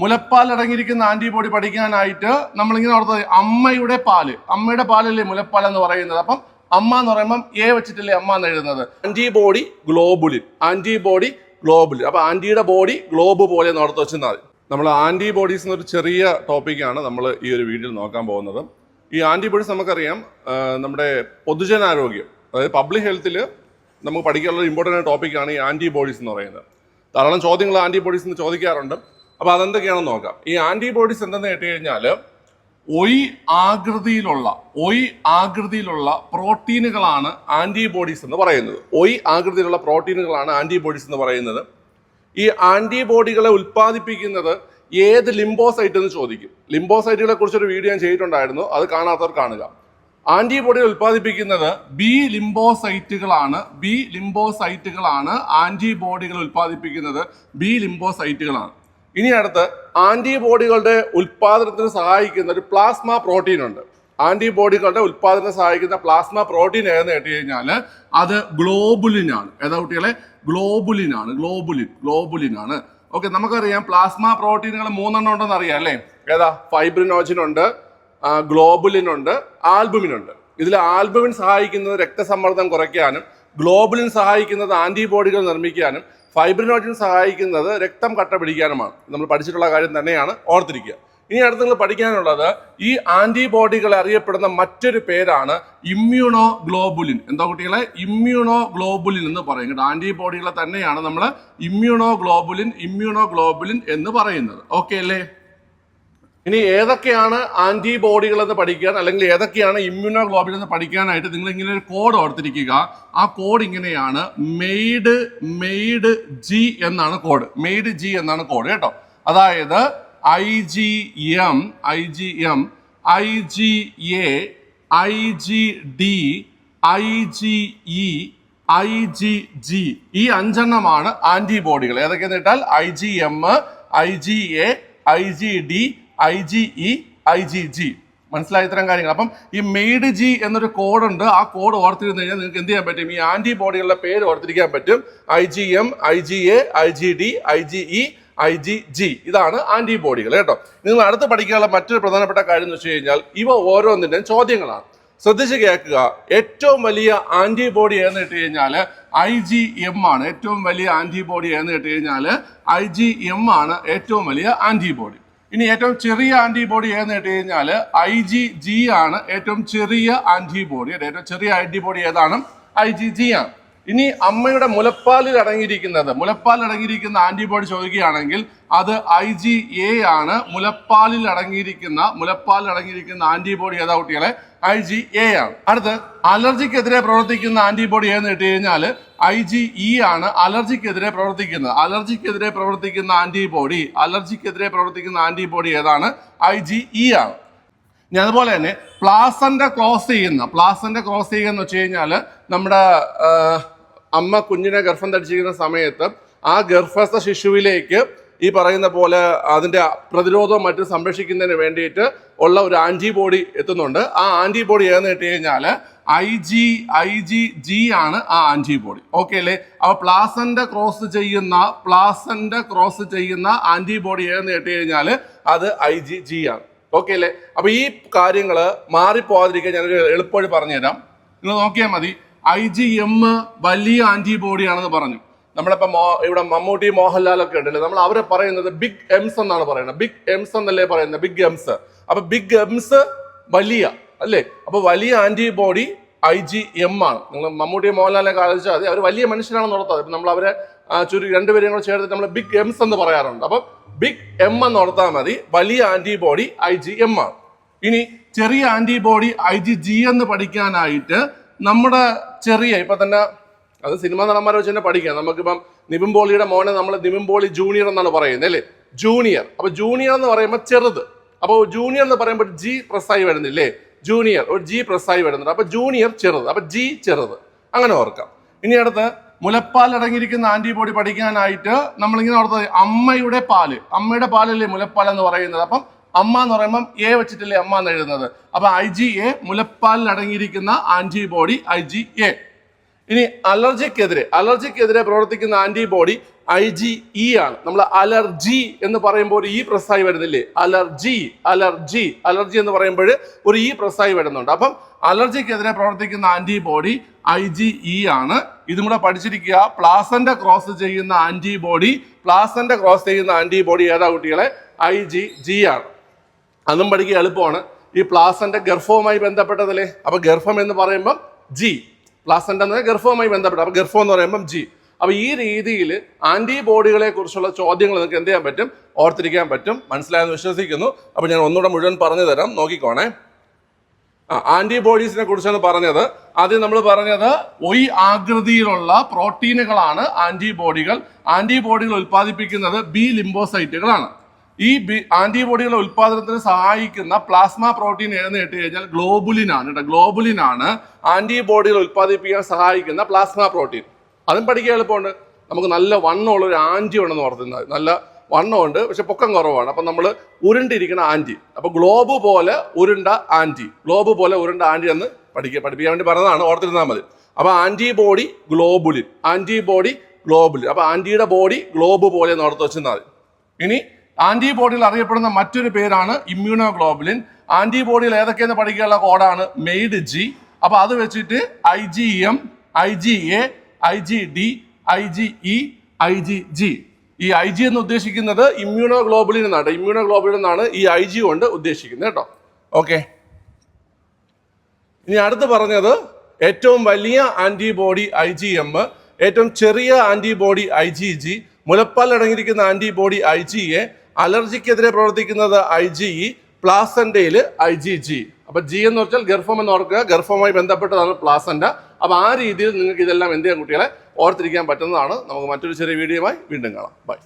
മുലപ്പാൽ അടങ്ങിയിരിക്കുന്ന ആന്റിബോഡി പഠിക്കാനായിട്ട് നമ്മളിങ്ങനെ ഓർത്തത് അമ്മയുടെ പാൽ. അമ്മയുടെ പാലല്ലേ മുലപ്പാൽ എന്ന് പറയുന്നത്. അപ്പം അമ്മ എന്ന് പറയുമ്പം എ വെച്ചിട്ടല്ലേ അമ്മ എന്ന് എഴുതുന്നത്. ആന്റിബോഡി ഗ്ലോബുലിൻ ആന്റിബോഡി ഗ്ലോബുലിൻ അപ്പൊ ആന്റിയുടെ ബോഡി ഗ്ലോബ് പോലെ ഓർത്ത് വെച്ചാൽ നമ്മൾ ആന്റിബോഡീസ് എന്നൊരു ചെറിയ ടോപ്പിക്കാണ് നമ്മൾ ഈ ഒരു വീഡിയോയിൽ നോക്കാൻ പോകുന്നത്. ഈ ആന്റിബോഡീസ് നമുക്കറിയാം നമ്മുടെ പൊതുജനാരോഗ്യം. അതായത് പബ്ലിക് ഹെൽത്തിൽ നമുക്ക് പഠിക്കാനുള്ള ഇമ്പോർട്ടന്റ് ടോപ്പിക്കാണ് ഈ ആന്റിബോഡീസ് എന്ന് പറയുന്നത്. ധാരാളം ചോദ്യങ്ങൾ ആന്റിബോഡീസ് എന്ന് ചോദിക്കാറുണ്ട്. അപ്പോൾ അതെന്തൊക്കെയാണെന്ന് നോക്കാം. ഈ ആന്റിബോഡീസ് എന്തെന്ന് കേട്ട് കഴിഞ്ഞാൽ ഒയ് ആകൃതിയിലുള്ള ഒയ് ആകൃതിയിലുള്ള പ്രോട്ടീനുകളാണ് ആന്റിബോഡീസ് എന്ന് പറയുന്നത്. ഒയ് ആകൃതിയിലുള്ള പ്രോട്ടീനുകളാണ് ആന്റിബോഡീസ് എന്ന് പറയുന്നത്. ഈ ആന്റിബോഡികളെ ഉൽപ്പാദിപ്പിക്കുന്നത് ഏത് ലിംബോസൈറ്റ് എന്ന് ചോദിക്കും. ലിംബോസൈറ്റുകളെ കുറിച്ചൊരു വീഡിയോ ഞാൻ ചെയ്തിട്ടുണ്ടായിരുന്നു. അത് കാണാത്തവർ കാണുക. ആന്റിബോഡികൾ ഉൽപ്പാദിപ്പിക്കുന്നത് ബി ലിംബോസൈറ്റുകളാണ്. ബി ലിംബോസൈറ്റുകളാണ് ആന്റിബോഡികൾ ഉൽപ്പാദിപ്പിക്കുന്നത് ബി ലിംബോസൈറ്റുകളാണ്. ഇനി അടുത്ത് ആന്റിബോഡികളുടെ ഉൽപ്പാദനത്തിന് സഹായിക്കുന്ന ഒരു പ്ലാസ്മ പ്രോട്ടീൻ ഉണ്ട്. ആന്റിബോഡികളുടെ ഉൽപ്പാദനം സഹായിക്കുന്ന പ്ലാസ്മ പ്രോട്ടീൻ ഏതെന്ന് കേട്ട് കഴിഞ്ഞാൽ അത് ഗ്ലോബുലിൻ ആണ് ഏതാ കുട്ടികളെ? ഗ്ലോബുലിൻ ആണ് ഗ്ലോബുലിൻ ആണ് ഓക്കെ നമുക്കറിയാം പ്ലാസ്മ പ്രോട്ടീനുകൾ മൂന്നെണ്ണം ഉണ്ടെന്ന് അറിയാം അല്ലേ? ഏതാ? ഫൈബ്രിനോജിൻ ഉണ്ട് ഗ്ലോബുലിൻ ഉണ്ട് ആൽബുമിൻ ഉണ്ട്. ഇതിൽ ആൽബുമിൻ സഹായിക്കുന്നത് രക്തസമ്മർദ്ദം കുറയ്ക്കാനും ഗ്ലോബുലിൻ സഹായിക്കുന്നത് ആന്റിബോഡികൾ നിർമ്മിക്കാനും ഫൈബ്രിനോജിൻ സഹായിക്കുന്നത് രക്തം കട്ട പിടിക്കാനുമാണ്. നമ്മൾ പഠിച്ചിട്ടുള്ള കാര്യം തന്നെയാണ് ഓർത്തിരിക്കുക. ഇനി അടുത്ത് നിങ്ങൾ പഠിക്കാനുള്ളത് ഈ ആന്റിബോഡികൾ അറിയപ്പെടുന്ന മറ്റൊരു പേരാണ് ഇമ്മ്യൂണോ ഗ്ലോബുലിൻ എന്താ കുട്ടികളെ? ഇമ്മ്യൂണോ ഗ്ലോബുലിൻ എന്ന് പറയും. കേട്ടോ ആന്റിബോഡികളെ തന്നെയാണ് നമ്മൾ ഇമ്മ്യൂണോ ഗ്ലോബുലിൻ ഇമ്മ്യൂണോ ഗ്ലോബുലിൻ എന്ന് പറയുന്നത്. ഓക്കെ അല്ലേ? ഇനി ഏതൊക്കെയാണ് ആന്റിബോഡികൾ എന്ന് പഠിക്കാൻ അല്ലെങ്കിൽ ഏതൊക്കെയാണ് ഇമ്മ്യൂണോ ഗ്ലോബിൻ എന്ന് പഠിക്കാനായിട്ട് നിങ്ങൾ ഇങ്ങനെ ഒരു കോഡ് ഓർത്തിരിക്കുക. ആ കോഡ് ഇങ്ങനെയാണ്. മെയ്ഡ് മെയ്ഡ് ജി എന്നാണ് കോഡ്. മെയ്ഡ് ജി എന്നാണ് കോഡ് കേട്ടോ. അതായത് I G M I G M I G A I G D I G E I G G. ഈ അഞ്ചെണ്ണമാണ് ആന്റിബോഡികൾ. ഏതൊക്കെയെന്ന് കേട്ടാൽ I G M I G A I G D I G E I G G. മനസ്സിലായ ഇത്തരം കാര്യങ്ങൾ. അപ്പം ഈ മെയ്ഡ് ജി എന്നൊരു കോഡുണ്ട്. ആ കോഡ് ഓർത്തിരുന്നു കഴിഞ്ഞാൽ നിങ്ങൾക്ക് എന്ത് ചെയ്യാൻ പറ്റും? ഈ ആന്റിബോഡികളുടെ പേര് ഓർത്തിരിക്കാൻ പറ്റും. I G M I G A I G D I G E I G G. ഇതാണ് ആന്റിബോഡികൾ കേട്ടോ. നിങ്ങൾ അടുത്ത് പഠിക്കാനുള്ള മറ്റൊരു പ്രധാനപ്പെട്ട കാര്യം എന്ന് വെച്ച് കഴിഞ്ഞാൽ ഇവ ഓരോന്നിന്റെയും ചോദ്യങ്ങളാണ്. ശ്രദ്ധിച്ച് കേൾക്കുക. ഏറ്റവും വലിയ ആന്റിബോഡി ഏതെന്ന് ഇട്ട് കഴിഞ്ഞാൽ ഐ ജി എം ആണ്. ഏറ്റവും വലിയ ആന്റിബോഡി ഏതെന്ന് ഇട്ട് കഴിഞ്ഞാൽ ഐ ജി എം ആണ് ഏറ്റവും വലിയ ആന്റിബോഡി. ഇനി ഏറ്റവും ചെറിയ ആന്റിബോഡി ഏതെന്ന് ഇട്ട് കഴിഞ്ഞാൽ ഐ ജി ജി ആണ് ഏറ്റവും ചെറിയ ആന്റിബോഡി ഏറ്റവും ചെറിയ ആന്റിബോഡി ഏതാണ്? ഐ ജി ജി ആണ്. ഇനി അമ്മയുടെ മുലപ്പാലിൽ അടങ്ങിയിരിക്കുന്നത് മുലപ്പാലിൽ അടങ്ങിയിരിക്കുന്ന ആന്റിബോഡി ചോദിക്കുകയാണെങ്കിൽ അത് ഐ ജി എ ആണ്. മുലപ്പാലിൽ അടങ്ങിയിരിക്കുന്ന മുലപ്പാലിൽ അടങ്ങിയിരിക്കുന്ന ആന്റിബോഡി ഏതാ കുട്ടികളെ? ഐ ജി എ ആണ്. അടുത്ത് അലർജിക്കെതിരെ പ്രവർത്തിക്കുന്ന ആന്റിബോഡി ഏതെന്ന് ഇട്ട് കഴിഞ്ഞാൽ ഐ ജി ഇ ആണ് അലർജിക്കെതിരെ പ്രവർത്തിക്കുന്നത്. അലർജിക്കെതിരെ പ്രവർത്തിക്കുന്ന ആന്റിബോഡി അലർജിക്കെതിരെ പ്രവർത്തിക്കുന്ന ആന്റിബോഡി ഏതാണ്? ഐ ജി ഇ ആണ്. ഇനി അതുപോലെ തന്നെ പ്ലാസന്റെ ക്രോസ് ചെയ്യുന്ന പ്ലാസന്റെ ക്രോസ് ചെയ്യുക എന്ന് വെച്ച് കഴിഞ്ഞാൽ നമ്മുടെ അമ്മ കുഞ്ഞിനെ ഗർഭം ധരിച്ചിരിക്കുന്ന സമയത്ത് ആ ഗർഭസ്ഥ ശിശുവിലേക്ക് ഈ പറയുന്ന പോലെ അതിന്റെ പ്രതിരോധവും മറ്റും സംരക്ഷിക്കുന്നതിന് വേണ്ടിയിട്ട് ഉള്ള ഒരു ആന്റിബോഡി എത്തുന്നുണ്ട്. ആ ആന്റിബോഡി ഏതെന്ന് കേട്ട് കഴിഞ്ഞാൽ I G I G G ആണ് ആ ആന്റിബോഡി ഓക്കെ അല്ലേ? അപ്പോൾ പ്ലാസന്റെ ക്രോസ് ചെയ്യുന്ന പ്ലാസന്റെ ക്രോസ് ചെയ്യുന്ന ആന്റിബോഡി ഏതെന്ന് കേട്ട് കഴിഞ്ഞാൽ അത് ഐ ജി ജി ആണ്. ഓക്കെ അല്ലേ? അപ്പോൾ ഈ കാര്യങ്ങൾ മാറിപ്പോകാതിരിക്കാൻ ഞാനൊരു എളുപ്പവഴി പറഞ്ഞുതരാം. നിങ്ങൾ നോക്കിയാൽ മതി. ഐ ജി എം വലിയ ആന്റിബോഡി ആണെന്ന് പറഞ്ഞു. നമ്മളിപ്പോ ഇവിടെ മമ്മൂട്ടി മോഹൻലാൽ ഒക്കെ ഉണ്ടല്ലോ. നമ്മൾ അവരെ പറയുന്നത് ബിഗ് എംസ് എന്നാണ് പറയുന്നത്. ബിഗ് എംസ് എന്നല്ലേ പറയുന്നത്? ബിഗ് എംസ് അപ്പൊ ബിഗ് എംസ് വലിയ അല്ലേ? അപ്പൊ വലിയ ആന്റിബോഡി ഐ ജി എം ആണ്. നിങ്ങൾ മമ്മൂട്ടി മോഹൻലാലിനെ കാണിച്ചാൽ മതി. അവർ വലിയ മനുഷ്യനാണെന്ന് ഓർത്താൽ നമ്മൾ അവരെ ചുരു രണ്ടുപേരെയും കൂടെ ചേർത്തിട്ട് നമ്മൾ ബിഗ് എംസ് എന്ന് പറയാറുണ്ട്. അപ്പൊ ബിഗ് എം എന്ന് ഓർത്താൽ മതി. വലിയ ആന്റിബോഡി ഐ ജി എം ആണ്. ഇനി ചെറിയ ആന്റിബോഡി ഐ ജി ജി എന്ന് പഠിക്കാനായിട്ട് നമ്മുടെ ചെറിയ ഇപ്പൊ തന്നെ അത് സിനിമാ നടന്മാരെ വെച്ച് തന്നെ പഠിക്കാം. നമുക്കിപ്പം നിവിൻ പോളിയുടെ മോനെ നമ്മൾ പോളി ജൂനിയർ എന്നാണ് പറയുന്നത് അല്ലേ? ജൂനിയർ അപ്പൊ ജൂനിയർ എന്ന് പറയുമ്പോൾ ചെറുത്. അപ്പോൾ ജൂനിയർ എന്ന് പറയുമ്പോൾ ജി പ്രസ്സായി വരുന്നില്ലേ? ജൂനിയർ ഒരു ജി പ്രസ്സായി വരുന്നുണ്ട്. അപ്പൊ ജൂനിയർ ചെറുത്. അപ്പൊ ജി ചെറുത്. അങ്ങനെ ഓർക്കാം. ഇനി അടുത്ത് മുലപ്പാൽ അടങ്ങിയിരിക്കുന്ന ആന്റിബോഡി പഠിക്കാനായിട്ട് നമ്മളിങ്ങനെ ഓർത്തത് അമ്മയുടെ പാൽ. അമ്മയുടെ പാലല്ലേ മുലപ്പാൽ എന്ന് പറയുന്നത്. അപ്പം അമ്മ എന്ന് പറയുമ്പം എ വെച്ചിട്ടല്ലേ അമ്മ എന്ന് എഴുതുന്നത്. അപ്പൊ ഐ ജി എ മുലപ്പാലിൽ അടങ്ങിയിരിക്കുന്ന ആന്റിബോഡി ഐ ജി എ ഇനി അലർജിക്കെതിരെ അലർജിക്കെതിരെ പ്രവർത്തിക്കുന്ന ആന്റിബോഡി ഐ ജി ഇ ആണ്. നമ്മൾ അലർജി എന്ന് പറയുമ്പോൾ ഒരു ഇ പ്രസ്സായി വരുന്നില്ലേ? അലർജി അലർജി അലർജി എന്ന് പറയുമ്പോൾ ഒരു ഇ പ്രസ്സായി വരുന്നുണ്ട്. അപ്പം അലർജിക്കെതിരെ പ്രവർത്തിക്കുന്ന ആന്റിബോഡി ഐ ജി ഇ ആണ്. ഇതും കൂടെ പഠിച്ചിരിക്കുക. പ്ലാസന്റെ ക്രോസ് ചെയ്യുന്ന ആന്റിബോഡി പ്ലാസന്റെ ക്രോസ് ചെയ്യുന്ന ആന്റിബോഡി ഏതാ കുട്ടികളെ? ഐ ജി ജി ആണ്. അതും പഠിക്കുക എളുപ്പമാണ്. ഈ പ്ലാസന്റെ ഗർഭവുമായി ബന്ധപ്പെട്ടതല്ലേ? അപ്പൊ ഗർഭം എന്ന് പറയുമ്പം ജി പ്ലാസന്റെ എന്ന് ഗർഭവുമായി ബന്ധപ്പെട്ട അപ്പൊ ഗർഭം എന്ന് പറയുമ്പം ജി അപ്പൊ ഈ രീതിയിൽ ആന്റിബോഡികളെ കുറിച്ചുള്ള ചോദ്യങ്ങൾ നിങ്ങൾക്ക് എന്ത് ചെയ്യാൻ പറ്റും? ഓർത്തിരിക്കാൻ പറ്റും. മനസ്സിലായെന്ന് വിശ്വസിക്കുന്നു. അപ്പൊ ഞാൻ ഒന്നുകൂടെ മുഴുവൻ പറഞ്ഞു തരാം. നോക്കിക്കോണേ. ആന്റിബോഡീസിനെ കുറിച്ചാണ് പറഞ്ഞത്. ആദ്യം നമ്മൾ പറഞ്ഞത് ഒയ് ആകൃതിയിലുള്ള പ്രോട്ടീനുകളാണ് ആന്റിബോഡികൾ ആന്റിബോഡികൾ ഉൽപ്പാദിപ്പിക്കുന്നത് ബി ലിംബോസൈറ്റുകളാണ്. ഈ ആന്റിബോഡികളുടെ ഉൽപ്പാദനത്തിന് സഹായിക്കുന്ന പ്ലാസ്മ പ്രോട്ടീൻ ഏതെന്ന് കേട്ട് കഴിഞ്ഞാൽ ഗ്ലോബുലിൻ ആണ് കേട്ടോ. ഗ്ലോബുലിൻ ആണ് ആന്റിബോഡികൾ ഉൽപ്പാദിപ്പിക്കാൻ സഹായിക്കുന്ന പ്ലാസ്മ പ്രോട്ടീൻ. അതും പഠിക്കാൻ എളുപ്പമുണ്ട്. നമുക്ക് നല്ല വണ്ണമുള്ള ഒരു ആന്റി ഉണ്ടെന്ന് ഓർത്തുന്നത് നല്ല വണ്ണമുണ്ട് പക്ഷെ പൊക്കം കുറവാണ്. അപ്പം നമ്മൾ ഉരുണ്ടിരിക്കുന്ന ആന്റി അപ്പോൾ ഗ്ലോബ് പോലെ ഉരുണ്ട ആന്റി ഗ്ലോബ് പോലെ ഉരുണ്ട ആന്റി എന്ന് പഠിക്കുക പഠിപ്പിക്കാൻ വേണ്ടി പറഞ്ഞതാണ്. ഓർത്തിരുന്നാൽ മതി. അപ്പോൾ ആന്റിബോഡി ഗ്ലോബുലിൻ. Antibody globulin. അപ്പോൾ ആന്റിയുടെ ബോഡി ഗ്ലോബ് പോലെ എന്ന് ഓർത്ത് വെച്ചിരുന്നാൽ മതി. ഇനി ആന്റിബോഡിയിൽ അറിയപ്പെടുന്ന മറ്റൊരു പേരാണ് ഇമ്മ്യൂണോഗ്ലോബുലിൻ ആന്റിബോഡികൾ ഏതൊക്കെയെന്ന് പഠിക്കാനുള്ള കോഡാണ് മെയ്ഡ് ജി അപ്പോൾ അത് വെച്ചിട്ട് I G M I G A I G D I G E I G G ഈ ഐ ജി എന്ന് ഉദ്ദേശിക്കുന്നത് ഇമ്മ്യൂണോഗ്ലോബുലിൻ എന്നാണ് ഇമ്മ്യൂണോഗ്ലോബുലിൻ എന്നാണ് ഈ ഐ ജി കൊണ്ട് ഉദ്ദേശിക്കുന്നത് കേട്ടോ ഓക്കെ ഇനി അടുത്ത് പറഞ്ഞത് ഏറ്റവും വലിയ ആന്റിബോഡി ഐ ജി എം ഏറ്റവും ചെറിയ ആന്റിബോഡി ഐ ജി ജി മുലപ്പാൽ അടങ്ങിയിരിക്കുന്ന ആന്റിബോഡി ഐ ജി എ അലർജിക്കെതിരെ പ്രവർത്തിക്കുന്നത് ഐ ജി ഇ പ്ലാസന്റയിൽ ഐ ജി ജി. അപ്പൊ ജി എന്ന് വെച്ചാൽ ഗർഭം എന്ന് ഓർക്കുക. ഗർഭവുമായി ബന്ധപ്പെട്ടതാണ് പ്ലാസന്റ. അപ്പൊ ആ രീതിയിൽ നിങ്ങൾക്ക് ഇതെല്ലാം എന്ത് ചെയ്യാൻ കുട്ടികളെ ഓർത്തിരിക്കാൻ പറ്റുന്നതാണ്. നമുക്ക് മറ്റൊരു ചെറിയ വീഡിയോയുമായി വീണ്ടും കാണാം. ബൈ